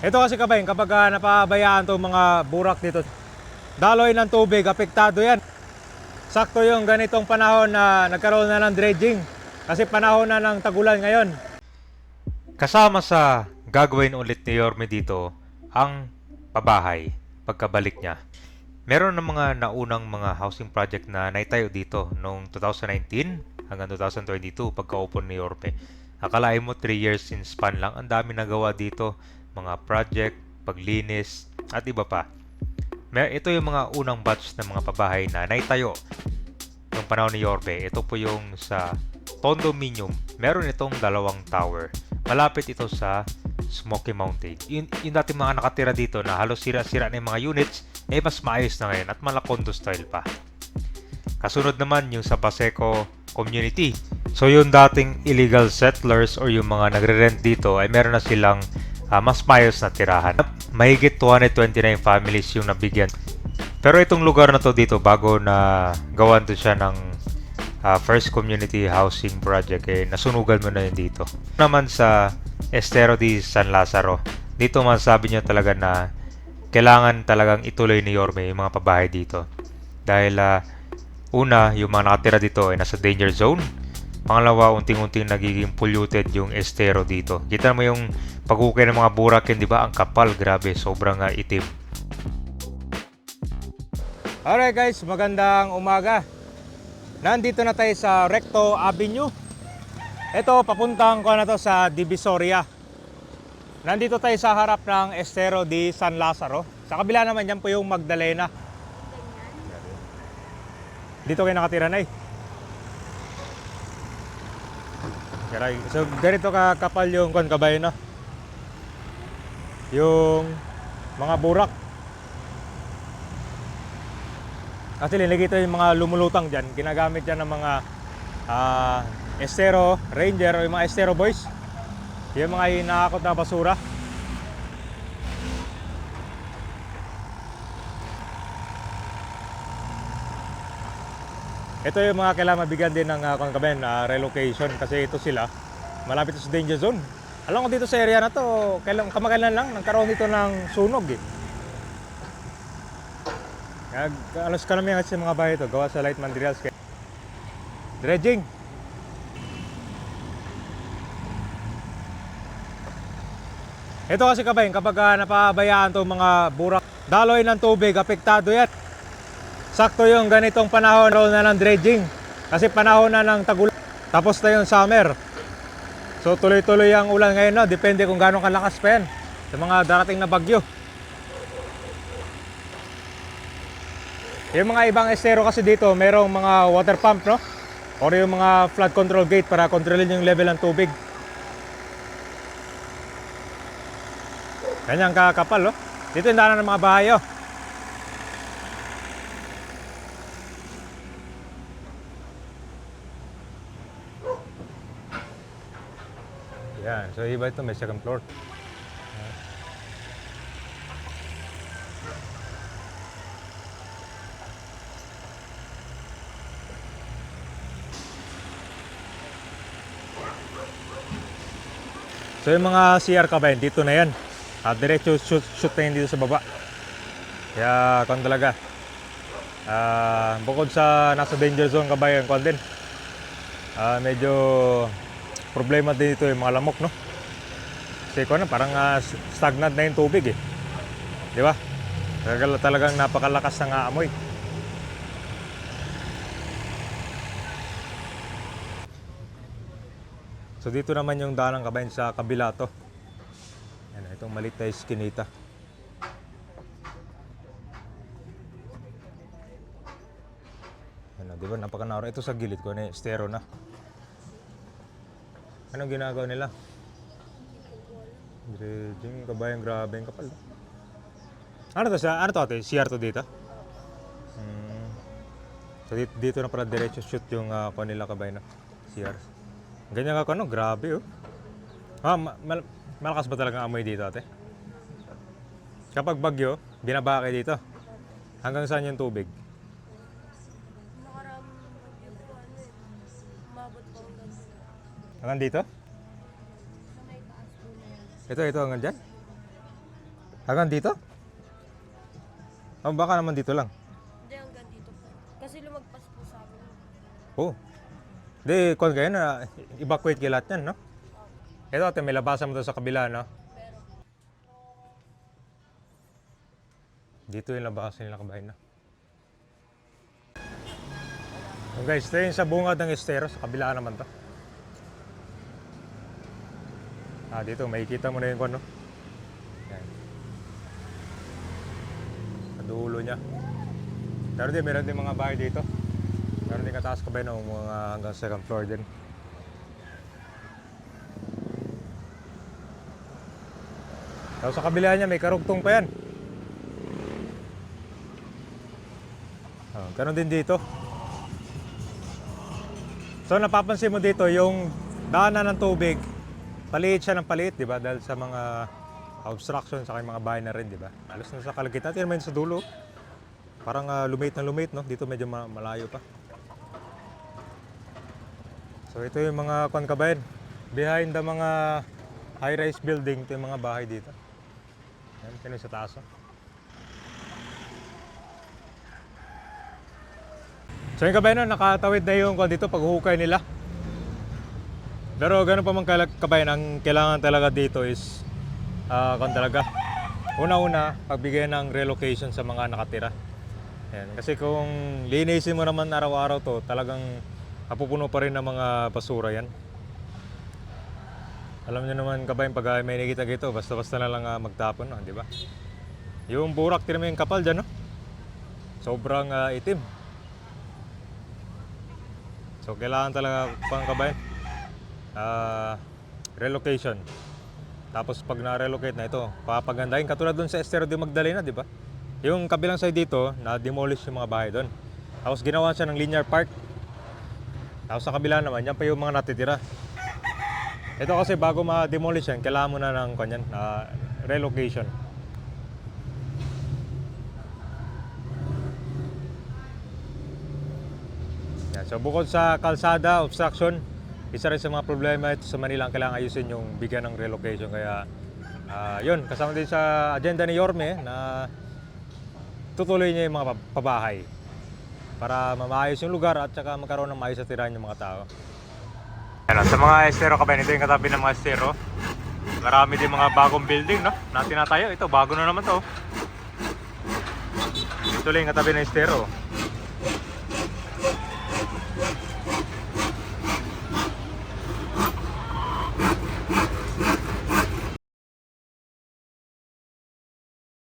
Ito kasi kabayin, kapag ah, napabayaan to mga burak dito, daloy ng tubig, apektado yan. Sakto yung ganitong panahon na nagkaroon na ng dredging. Kasi panahon na ng tagulan ngayon. Kasama sa gagawin ulit ni Yorme dito ang pabahay pagkabalik niya. Meron ng mga naunang mga housing project na naitayo dito noong 2019 hanggang 2022 pagka-open ni Yorme. Akalain mo 3 years in span lang, ang dami nagawa dito, mga project, paglinis, at iba pa. Ito yung mga unang batch ng mga pabahay na naitayo noong panahon ni Yorbe. Ito po yung sa condominium. Meron itong dalawang tower. Malapit ito sa Smoky Mountain. Yun, yung dati mga nakatira dito na halos sira-sira na yung mga units, eh mas maayos na ngayon at mala condo style pa. Kasunod naman yung sa Baseco community. So yung dating illegal settlers or yung mga nagre-rent dito ay meron na silang ah, mas maayos na tirahan. Mahigit 229 families yung nabigyan. Pero itong lugar na to dito bago na gawan to siya ng ah, first community housing project eh nasunugan mo na yun dito. Naman sa Estero di San Lazaro, dito masasabi niyo talaga na kailangan talagang ituloy ni Yorme yung mga pabahay dito. Dahil ah, una, yung mga nakatira dito ay nasa danger zone. Pangalawa, unting-unting nagiging polluted yung estero dito. Kita mo yung pagkukay ng mga burakin, di ba? Ang kapal, grabe, sobrang ah, itim. Alright guys, magandang umaga. Nandito na tayo sa Recto Avenue. Ito, papuntang ko na to sa Divisoria. Nandito tayo sa harap ng Estero di San Lazaro. Sa kabila naman yan po yung Magdalena. Dito kayo nakatira na eh. Garay. So, ganito ka kapal yung kon kabayo no? Yung mga burak. Linagay ito yung mga lumulutang dyan. Ginagamit yan ng mga ah, estero, ranger o yung mga estero boys. Yung mga hinahakot na basura. Ito yung mga kailangan mabigyan din ng uh, kaben, relocation kasi ito sila malapit sa danger zone. Alam ko dito sa area na to, kailan kamagalan lang nagkaroon dito ng sunog eh. Nag alas ka namin sa mga bahay ito, gawa sa light materials. kay- Dredging. Ito kasi kabayin, kapag ah, napabayaan to mga burak, daloy ng tubig, apektado yan. Sakto yung ganitong panahon roll na ng dredging. Kasi panahon na ng tagulan. Tapos na yung summer. So tuloy-tuloy ang ulan ngayon no. Depende kung gaano kalakas pa yan. Sa mga darating na bagyo. Yung mga ibang estero kasi dito, merong mga water pump no. Or yung mga flood control gate para kontrolin yung level ng tubig. Ganyan kakapal oh. Dito yung daanan ng mga bahay oh. Yan. So iba ito may second floor. So yung mga CR kabayan, dito na yan. At diretso shoot, shoot na yan dito sa baba. Kaya kung talaga. Ah, bukod sa nasa danger zone kabayan, kung din. Ah, medyo problema din dito yung mga lamok, no? Kasi ko na, parang ah, stagnant na yung tubig eh. Di ba? Talaga, talagang napakalakas ng aamoy. So dito naman yung daan ng kabayan sa kabila to. Yan, itong maliit na iskinita. Yan, di ba? Napakanaro. Ito sa gilid ko na estero na. Anong ginagawa nila? Dredging, kabayan, grabe yung kapal. Ano to sa, ano to ate? CR to dito? Hmm. So dito, dito na pala diretso shoot yung uh, nila kabayan na CR. Ganyan ka ano, grabe oh. Ah, ma- mal- malakas ba talaga amoy dito ate? Kapag bagyo, binaba kayo dito. Hanggang saan yung tubig? Nakarang bagyo po, ano eh, umabot po hanggang sa Hanggang dito? Ito, ito hanggang dyan? Hanggang dito? Oh, baka naman dito lang. Hindi hanggang dito po. Kasi lumagpas po sa amin. Oo. Di, kung kayo na, evacuate kayo lahat yan, no? Ito, ate, may labasan mo to sa kabila, no? Pero, Dito yung labasan nila kabayan, no? So guys, ito yung sa bungad ng estero, sa kabila naman to. Ah, dito, makikita mo na yung kwan, no? Yan. Sa dulo niya. Pero di, meron din mga bahay dito. Meron din kataas kabayan, no? Mga hanggang second floor din. Tapos sa kabila niya, may karugtong pa yan. Oh, ganun din dito. So napapansin mo dito yung daanan ng tubig, paliit siya ng paliit, di ba? Dahil sa mga obstruction sa mga bahay na rin, di ba? Alas na sa kalagitnaan, tingnan mo yun sa dulo. Parang uh, lumate na lumate, no? Dito medyo ma- malayo pa. So ito yung mga kwan kabayan. Behind the mga high-rise building, ito yung mga bahay dito. Yan, ito yung sa taas. oh. So yung kabayan, no, nakatawid na yung kwan dito paghuhukay nila. Pero ganun pa man kabayan, ang kailangan talaga dito is ah kung talaga. Una-una, pagbigay ng relocation sa mga nakatira. Yan. Kasi kung linisin mo naman araw-araw to, talagang mapupuno pa rin ng mga basura yan. Alam niyo naman kabayan, pag ah, may nakita dito, basta-basta na lang ah, magtapon, no, di ba? Yung burak, tinan mo yung kapal dyan, no? Sobrang ah, itim. So kailangan talaga pang kabayan ah relocation. Tapos pag na-relocate na ito, papagandahin katulad doon sa Estero de Magdalena, di ba? Yung kabilang side dito, na-demolish yung mga bahay doon. Tapos ginawa siya ng linear park. Tapos sa kabila naman, yan pa yung mga natitira. Ito kasi bago ma-demolish yan, kailangan mo na ng kanyan, na relocation. Yan. So bukod sa kalsada, obstruction, isa rin sa mga problema ito sa Manila ang kailangan ayusin yung bigyan ng relocation. Kaya ah, yun, kasama din sa agenda ni Yorme na tutuloy niya yung mga pab- pabahay para mamayos yung lugar at saka magkaroon ng maayos sa tirahan yung mga tao. Ano, sa mga estero kabayan, ito yung katabi ng mga estero. Marami din mga bagong building, no? Na tinatayo. Ito, bago na naman to. Ito lang yung katabi ng estero.